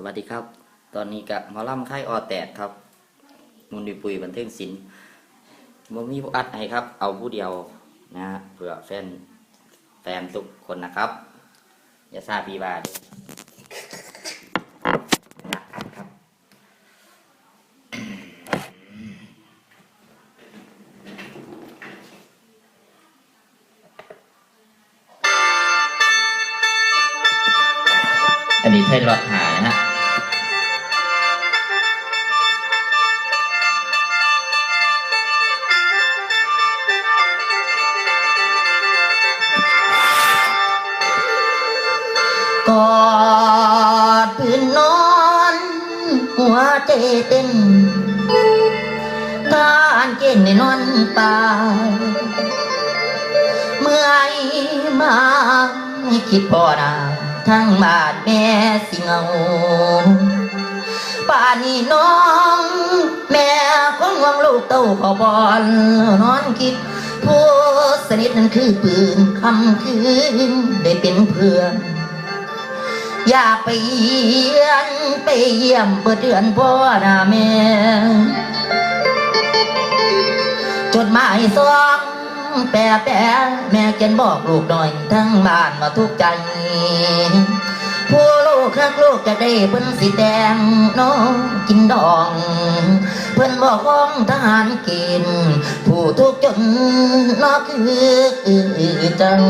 สวัสดีครับ ตอนนี้กับหมอลำค่ายออแตดครับ มุนดีปุยบันเทิงศิลป์บ่มีผู้อัดให้ครับ เอาผู้เดียวนะฮะเพื่อแฟนแฟนทุกคนนะครับ อย่าซาปีบาดนะครับอันนี้ไทยรอดหา กอดพื้นนอน หัวใจเต้นการเก่งในนอนตาเมื่อยมาคิดพอนาทั้งบาดแม่สิเงาป่านนี้น้อง แม่คงหวังลูกเต้าขอบอลนอนคิดผู้สนิทนั้นคือปืนคำคืนได้เป็นเพื่อน อยากไปเยี่ยนไปเยี่ยมเปิดเดือนพ่อหน้าแม่จดหมายซองแปะแปะแม่เขียนบอกลูกหน่อยทั้งบ้านมาทุกใจผู้ลูกคักลูกจะได้เพิ่นสิแดงน้องกินดอง เพิ่นบอกห้องทหารกิน ผู้ทุกจนนอกคือจัง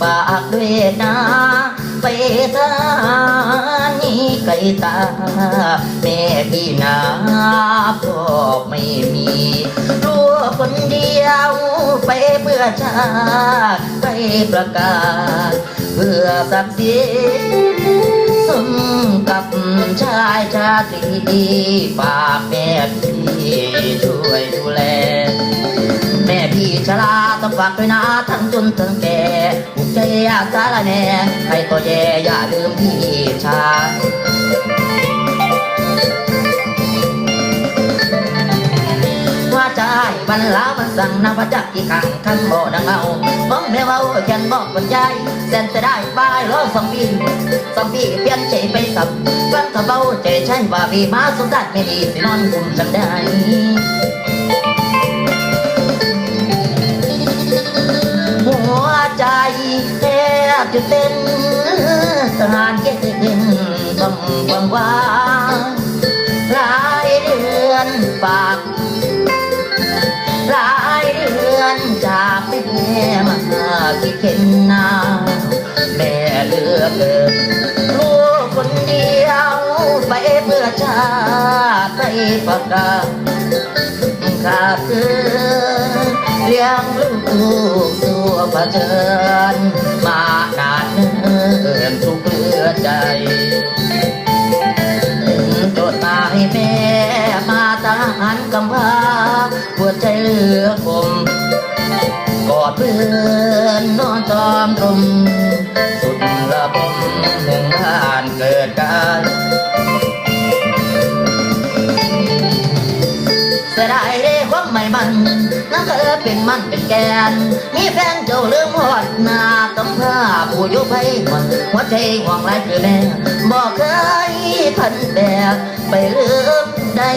ฝากด้วยนะไปทานีไกลตา แม่พี่นาพ่อไม่มีรู้คนเดียวไปเพื่อชาติไปประกาศ เพื่อศักดิ์ศรีสมกับชายชาตรีฝากแม่พี่ช่วยดูแล พี่ชราต้องฝากด้วยนะทั้งจนทั้งแก่ภูมิใจอยากสารแน่ให้ตัวแย่อย่าลืมพี่ชาว่าใจบรรลามันสั่งนำพระจักกี่ขังขันบ่ดังเอาบ้องแม่เว่าแค่นบอกบรรยายแสนจะได้บายรอสองปีสองปีเปลี่ยนใจไปสับฟังกระเบ้าใจใช่ว่าพี่มาสมดัดไม่ดีนอนกุมจังได้ จะเต้นทหารเก่งต้องความว่างหลายเดือนฝากหลายเดือนจากไปแม่มาคิดเข็นหน้าแม่เลือกเกินลูกคนเดียวไปเพื่อชาติไปประกาศขาดเกินเลี้ยงลูกสู่เผชิญมาน แม่มาตาหันกำพาหัวใจเหลือคมกอดเพื่อนนอนตอมตรมสุดระบมหนึ่งผ่านเกิดการเสียดายเด้ความไม่มันนั่นก็เป็นมันเป็นแกนมีแฟนเจ้าลืมหอดหองพาผู้ อยู่ไปหมดหัวใจห่วงไรคือแม่บอกเคยพันแบกไปลืมได้